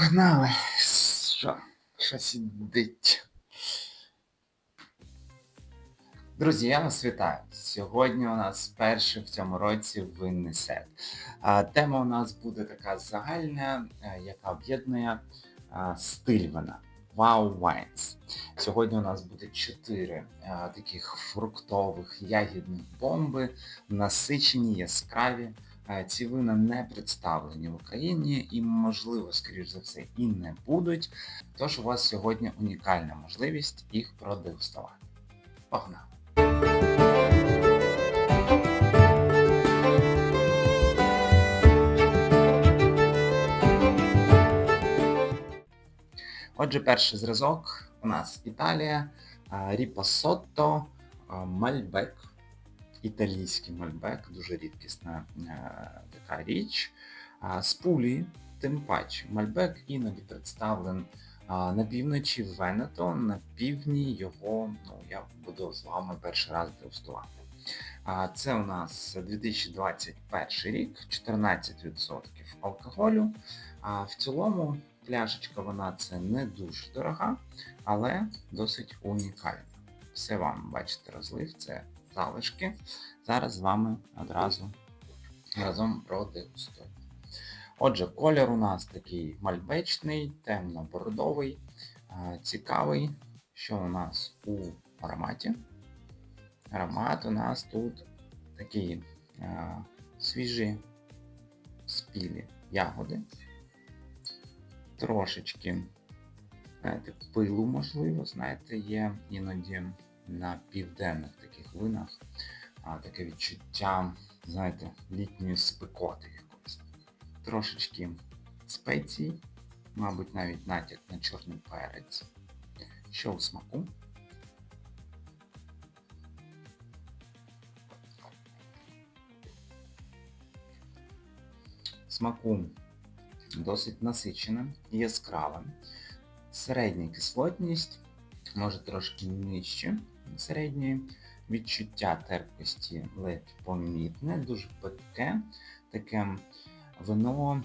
Погнали. Що? Що сидить? Друзі, я вас вітаю. Сьогодні у нас перший в цьому році винний сет. Тема у нас буде така загальна, е, яка об'єднує стиль вина. Wow Wines. Сьогодні у нас буде чотири таких фруктових ягідних бомби, насичені, яскраві. Ці вина не представлені в Україні і, можливо, скоріш за все, і не будуть. Тож у вас сьогодні унікальна можливість їх продегустувати. Погнали! Отже, перший зразок у нас Італія, Ріпасотто, Мальбек, італійський мальбек, дуже рідкісна е, така річ. З Пулії, тим паче, мальбек іноді представлен на півночі Венето, на півдні його, ну, я буду з вами перший раз дегустувати. Це у нас 2021 рік, 14% алкоголю. В цілому пляшечка вона це не дуже дорога, але досить унікальна. Все вам, бачите, розлив, це залишки. Зараз з вами одразу разом продегустуємо. Отже, колір у нас такий мальбечний, темно-бордовий, цікавий. Що у нас у ароматі? Аромат у нас тут такі свіжі спілі ягоди. Трошечки, знаєте, пилу, можливо, знаєте, є іноді на південних таких винах а, таке відчуття, знаєте, літньої спекоти якоїсь. Трошечки спецій, мабуть, навіть натяк на чорний перець. Що у смаку? Смаку досить насиченим, яскравим, середня кислотність, може трошки нижче середньої, відчуття терпкості ледь помітне, дуже питке, таке вино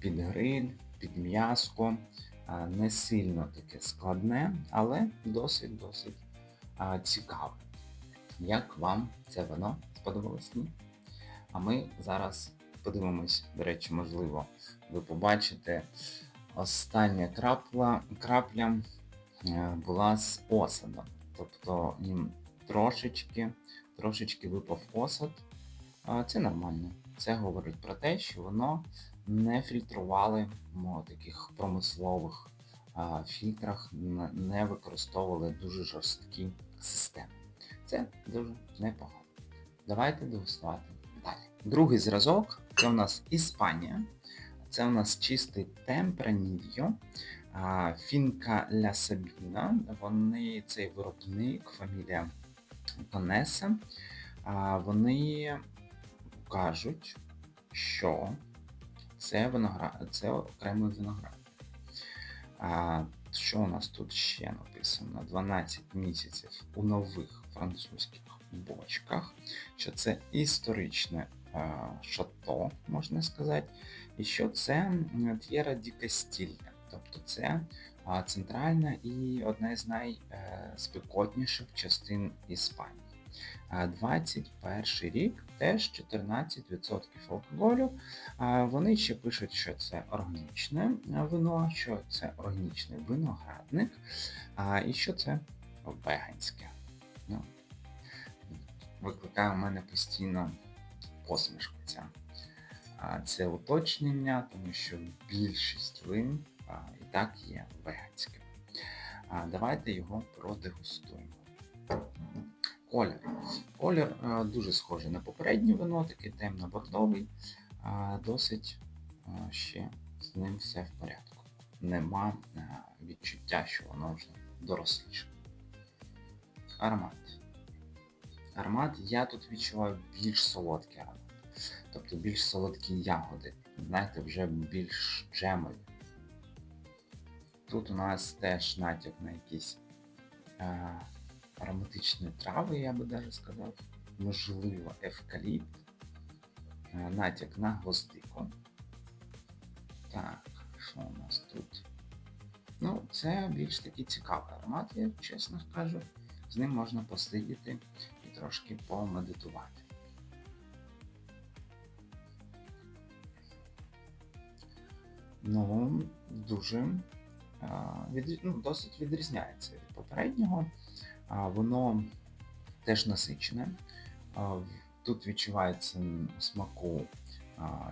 під гриль, під м'яско, не сильно таке складне, але досить-досить цікаве. Як вам це вино сподобалось? Ні? А ми зараз подивимось, до речі, можливо, ви побачите, остання крапла, крапля е, була з осадом. Тобто їм трошечки, трошечки випав осад. Це нормально. Це говорить про те, що воно не фільтрували в таких промислових фільтрах, не використовували дуже жорсткі системи. Це дуже непогано. Давайте дегустувати далі. Другий зразок це у нас Іспанія. Це у нас чистий темпранільо. Фінка Ля Сабіна. Вони цей виробник, фамілія Конеса. Вони кажуть, що це виноград, це окремий виноград. Що у нас тут ще написано? 12 місяців у нових французьких бочках, що це історичне шато, можна сказати, і що це Т'єра ді Кастілья. Тобто це центральна і одна з найспекотніших частин Іспанії. 21 рік теж 14% алкоголю. Вони ще пишуть, що це органічне вино, що це органічний виноградник, і що це веганське. Ну, викликає у мене постійно посмішку ця. Це уточнення, тому що більшість вин і так є веганськими. Давайте його продегустуємо. Колір. Колір дуже схожий на попереднє вино, такий темно-бордовий, досить ще з ним все в порядку. Нема відчуття, що воно вже доросліше. Аромат. Аромат я тут відчуваю більш солодкий аромат. Тобто більш солодкі ягоди. Знаєте, вже більш джемові. Тут у нас теж натяк на якісь е, ароматичні трави, я би даже сказав. Можливо, евкаліпт. Е, натяк на гвоздику. Так, що у нас тут? Ну, це більш такий цікавий аромат, я чесно скажу. З ним можна посидіти і трошки помедитувати. Ну, дуже від, ну, досить відрізняється від попереднього. Воно теж насичене. Тут відчувається смаку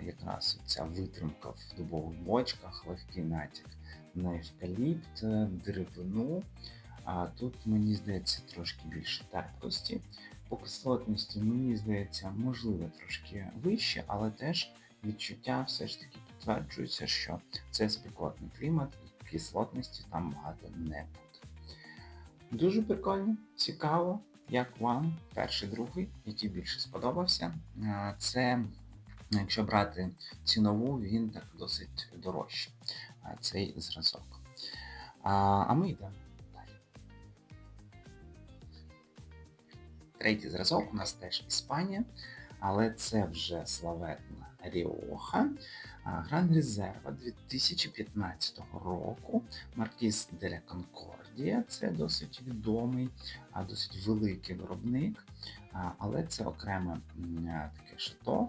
якраз ця витримка в дубових бочках, легкий натяк на евкаліпт, е, деревину. Тут, мені здається, трошки більше терпкості. По кислотності, мені здається, можливо, трошки вище, але теж відчуття все ж таки підтверджується, що це спекотний клімат кислотності там багато не буде. Дуже прикольно, цікаво, як вам перший, другий, який більше сподобався. Е, Це, якщо брати цінову, він так досить дорожчий, е, цей зразок. А, ми йдемо. Третій зразок у нас теж Іспанія, але це вже славетна Ріоха. Гран Резерва 2015 року. Маркіз Деля Конкордія. Це досить відомий, досить великий виробник, але це окреме таке шато,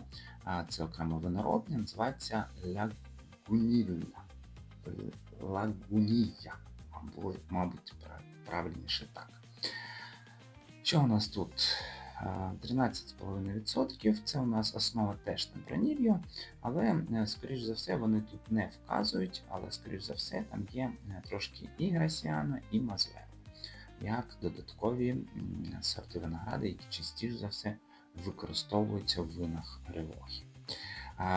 це окреме виноробня, називається Лагунільна. Лагунія, мабуть, правильніше так. Що у нас тут? А, 13,5%. Це у нас основа теж на темпранільо, але, е, скоріш за все, вони тут не вказують, але, скоріш за все, там є е, трошки і Грасіано, і Мазверо, як додаткові сорти винограду, які частіше за все використовуються в винах ревохи.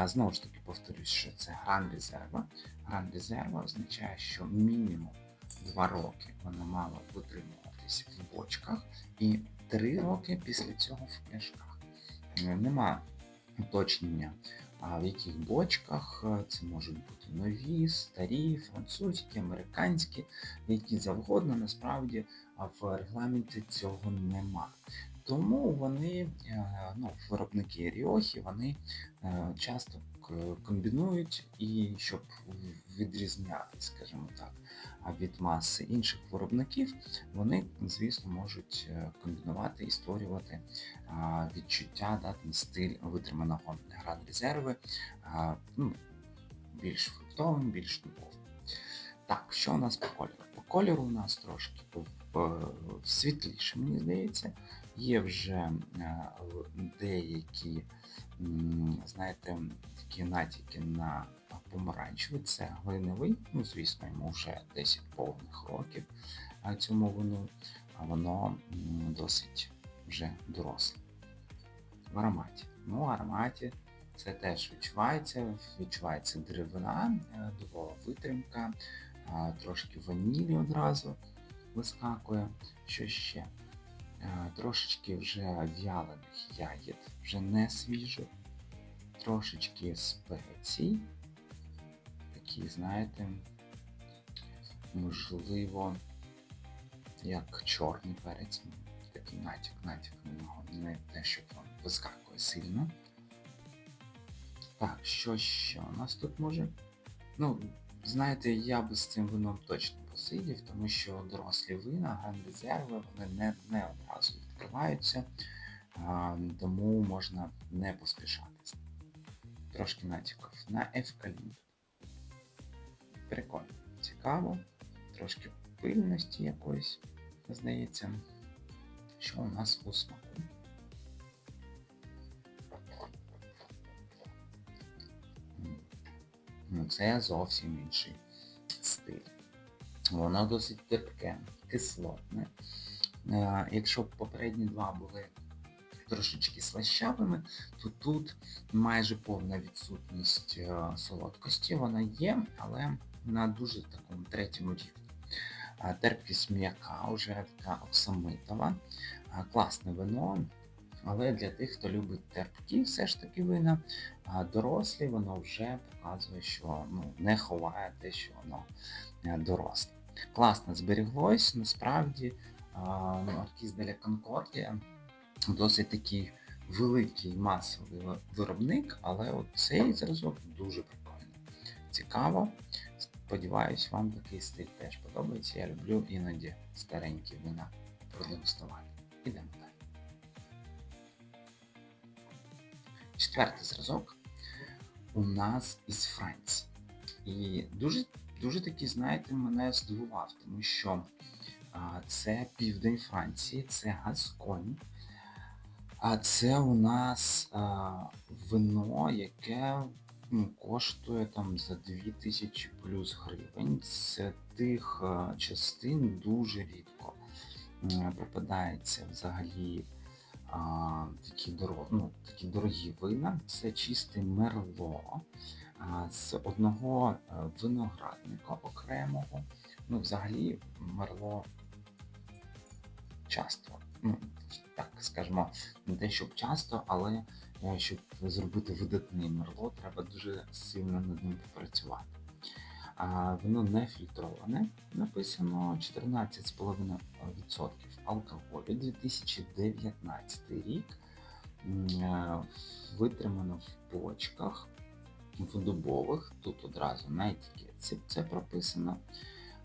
Знову ж таки, повторюсь, що це гран резерва. Гран резерва означає, що мінімум 2 роки вона мала витримуватись в бочках і 3 роки після цього в пляшках. Е, Нема уточнення, в яких бочках е, це можуть бути нові, старі, французькі, американські, які завгодно, насправді в регламенті цього нема. Тому вони, е, ну, виробники Ріохи, вони часто комбінують і щоб відрізняти, скажімо так, від маси інших виробників, вони, звісно, можуть е, комбінувати і створювати відчуття, да, там, стиль витриманого град резерви, ну, більш фруктовим, більш дубовим. Так, що у нас по кольору? По кольору у нас трошки світліше, мені здається. Є вже е, деякі, знаєте, такі натяки на помаранчевий. Це глиневий, ну, звісно, йому вже 10 повних років цьому вину, а воно досить вже доросле. В ароматі. Ну, в ароматі це теж відчувається, відчувається деревина, е, дубова витримка, трошки ванілі одразу вискакує. Що ще? Е, Трошечки вже в'ялених ягід, вже не свіжих, трошечки спецій, такі, знаєте, можливо, як чорний перець, такий натяк, натяк на нього, не те, що він вискакує сильно. Так, що ще у нас тут може? Ну, знаєте, я би з цим вином точно посидів, тому що дорослі вина, гран резерви, вони не, не одразу відкриваються, а, тому можна не поспішати. Трошки натяків на евкаліпт. Прикольно, цікаво, трошки пильності якоїсь, здається, що у нас у смаку. Ну, це зовсім інший стиль. Воно досить терпке, кислотне. Е, Якщо попередні два були трошечки слащавими, то тут майже повна відсутність е, солодкості. Вона є, але на дуже такому третьому рівні. Терпкість м'яка, вже така оксамитова. Класне вино, але для тих, хто любить терпкі, все ж таки вина, а дорослі воно вже показує, що ну, не ховає те, що воно е, доросле. Класно зберіглось, насправді Маркіз Деля Конкордія досить такий великий масовий виробник, але цей зразок дуже прикольний. Цікаво. Сподіваюсь, вам такий стиль теж подобається. Я люблю іноді старенькі вина продегустувати. Ідемо далі. Четвертий зразок у нас із Франції. І дуже, дуже такий, знаєте, мене здивував, тому що а, це південь Франції, це Гасконь. А це у нас а, вино, яке ну, коштує там за 2000 плюс гривень. З тих частин дуже рідко м, попадається взагалі а, такі, дорог, ну, такі дорогі вина. Це чисте мерло а, з одного е, виноградника окремого. Ну, взагалі, мерло часто. Ну, так скажімо, не те, щоб часто, але е, щоб зробити видатний мерло, треба дуже сильно над ним попрацювати. А, воно не фільтроване, написано 14,5% алкоголю 2019 рік. Е, Витримано в почках, в дубових, тут одразу на етикетці це прописано.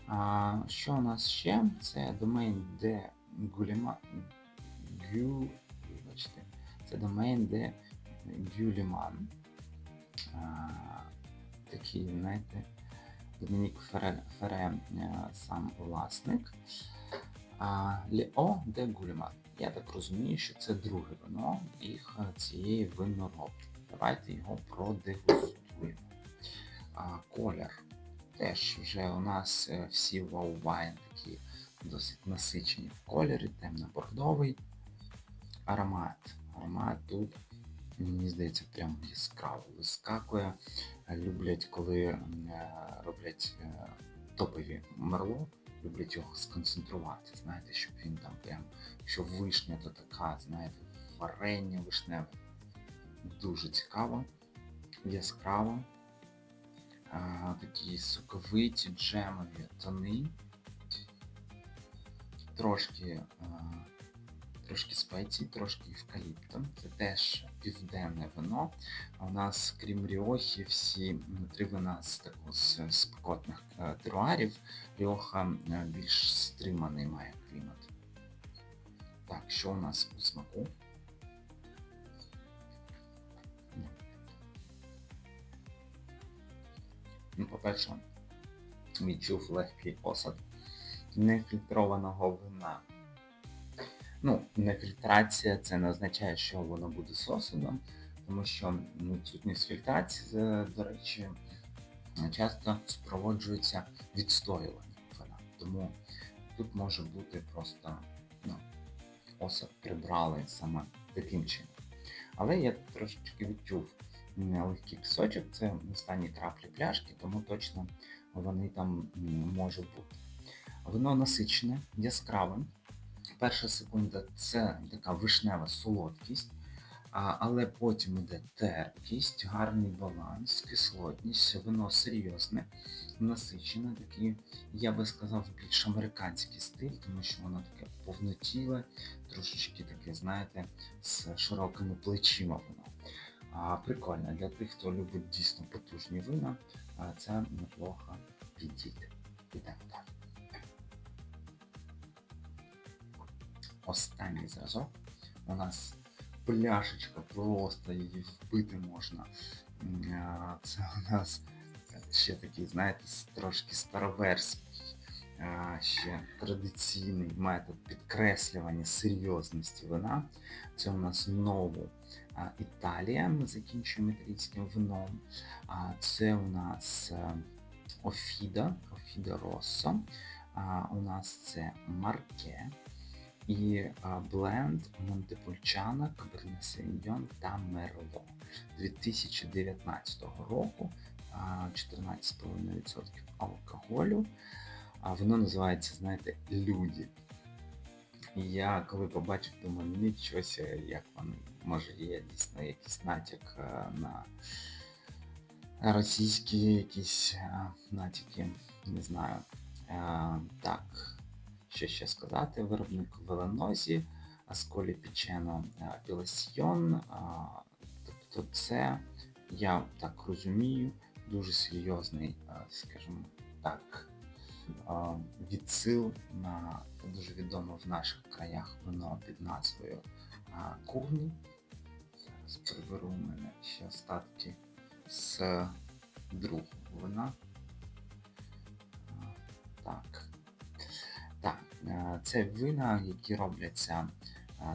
А, що у нас ще? Це домен, де Гуліма... Гю... Вибачте. Це домен, де Гюліман. А, такий, знаєте, Домінік Фере, Фере е, сам власник. А, Лео де Гуліман. Я так розумію, що це друге вино їх е, цієї виноробки. Давайте його продегустуємо. А, колір. Теж вже у нас е, всі вау-вайн такі досить насичені в кольорі, темно-бордовий. Аромат. Аромат тут, мені здається, прям яскраво вискакує. Люблять, коли е, роблять топові мерло, люблять його сконцентрувати. Знаєте, щоб він там прям, що вишня, то така, знаєте, варення вишневе. Дуже цікаво, яскраво. А, такі соковиті джемові тони. Трошки, а, трошки спецій, трошки евкаліпту. Це теж південне вино. У нас, крім Ріохи, всі три вина з такого з спекотних е, теруарів. Ріоха е, більш стриманий має клімат. Так, що у нас у смаку? Ну, по-перше, відчув легкий осад нефільтрованого вина. Ну, нефільтрація це не означає, що воно буде з тому що відсутність фільтрації, до речі, часто супроводжується відстоюванням вина. Тому тут може бути просто ну, осад прибрали саме таким чином. Але я трошечки відчув легкий пісочок, це останні краплі пляшки, тому точно вони там можуть бути. Вино насичене, яскраве. Перша секунда це така вишнева солодкість, але потім йде терпкість, гарний баланс, кислотність, вино серйозне, насичене, такий, я би сказав, більш американський стиль, тому що воно таке повнотіле, трошечки таке, знаєте, з широкими плечима воно. А, прикольно, для тих, хто любить дійсно потужні вина, це неплохо підійде. Ідемо далі. Останній зразок. У нас пляшечка, просто її вбити можна. Це у нас ще такий, знаєте, трошки староверський, ще традиційний метод підкреслювання серйозності вина. Це у нас нову Італія. Ми закінчуємо італійським вином. Це у нас е, Офіда, Офіда Россо. У нас це Марке і бленд Монтепульчана, Каберне Савіньйон та Мерло 2019 року. 14,5% алкоголю. Воно називається, знаєте, Люди. Я коли побачив, думаю, нічого як воно, може є дійсно якийсь натяк на російські якісь натяки, не знаю. Так, що ще сказати, виробник в Веленозі, Асколі Пічено Пілесьйон. Тобто це, я так розумію, дуже серйозний, скажімо, так, відсил на дуже відоме в наших краях вино під назвою а, Кугні. Зараз приберу у мене ще остатки з другого вина. Так. Е, це вина, які робляться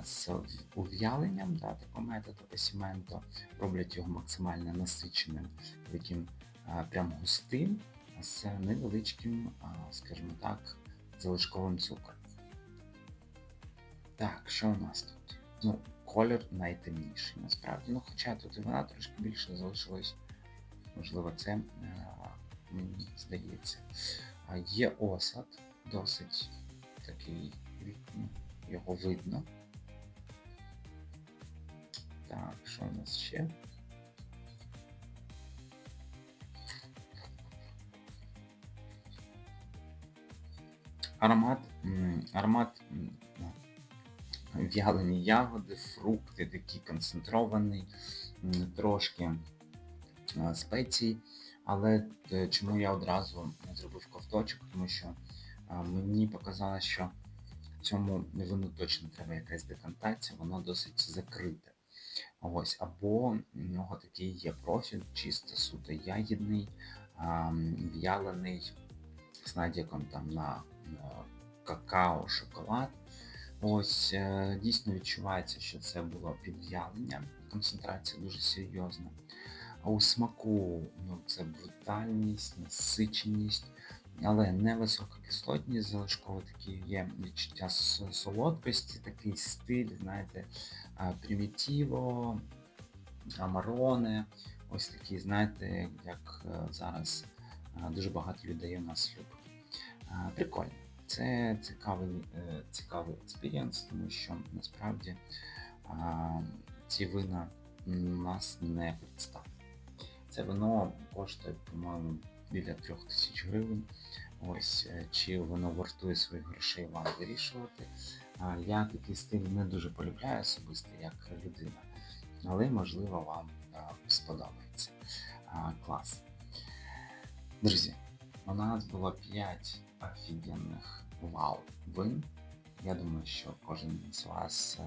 з ув'яленням, да, такого методу осіменто, роблять його максимально насиченим, таким прям густим, з невеличким, скажімо так, залишковим цукром. Так, що у нас тут? Ну, колір найтемніший насправді. Ну, хоча тут і вона трошки більше залишилось. Можливо, це е, мені здається. Є осад, досить такий, ну, його видно. Так, що у нас ще? Аромат, аромат в'ялені ягоди, фрукти такі концентрований, трошки спецій. Але е, чому я одразу зробив ковточок, тому що мені показалось, що цьому вину точно треба якась декантація, воно досить закрите. Ось, або в нього такий є профіль, чисто суто ягідний, в'ялений з надяком там на какао, шоколад. Ось е, дійсно відчувається, що це було підв'ялення, концентрація дуже серйозна. А у смаку ну, це брутальність, насиченість, але не висока кислотність, залишково такі є відчуття солодкості, такий стиль, знаєте, примітіво, амароне, ось такі, знаєте, як е, зараз е, дуже багато людей у нас любить. Прикольно. Це цікавий, е, цікавий експірієнс, тому що насправді ці вина нас не представлять. Це вино коштує, по-моєму, біля трьох тисяч гривень. Ось, е, чи воно вартує своїх грошей вам вирішувати. Я такий стиль не дуже полюбляю особисто як людина, але можливо вам сподобається. Клас. Друзі, у нас було 5 офігенних вау вин. Я думаю, що кожен з вас е,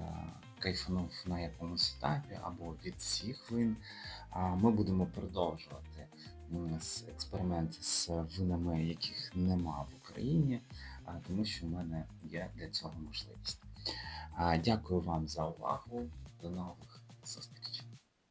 кайфанув на якомусь етапі або від всіх вин. Ми будемо продовжувати м, нас експеримент з винами, яких нема в Україні, тому що в мене є для цього можливість. Дякую вам за увагу. До нових зустрічей.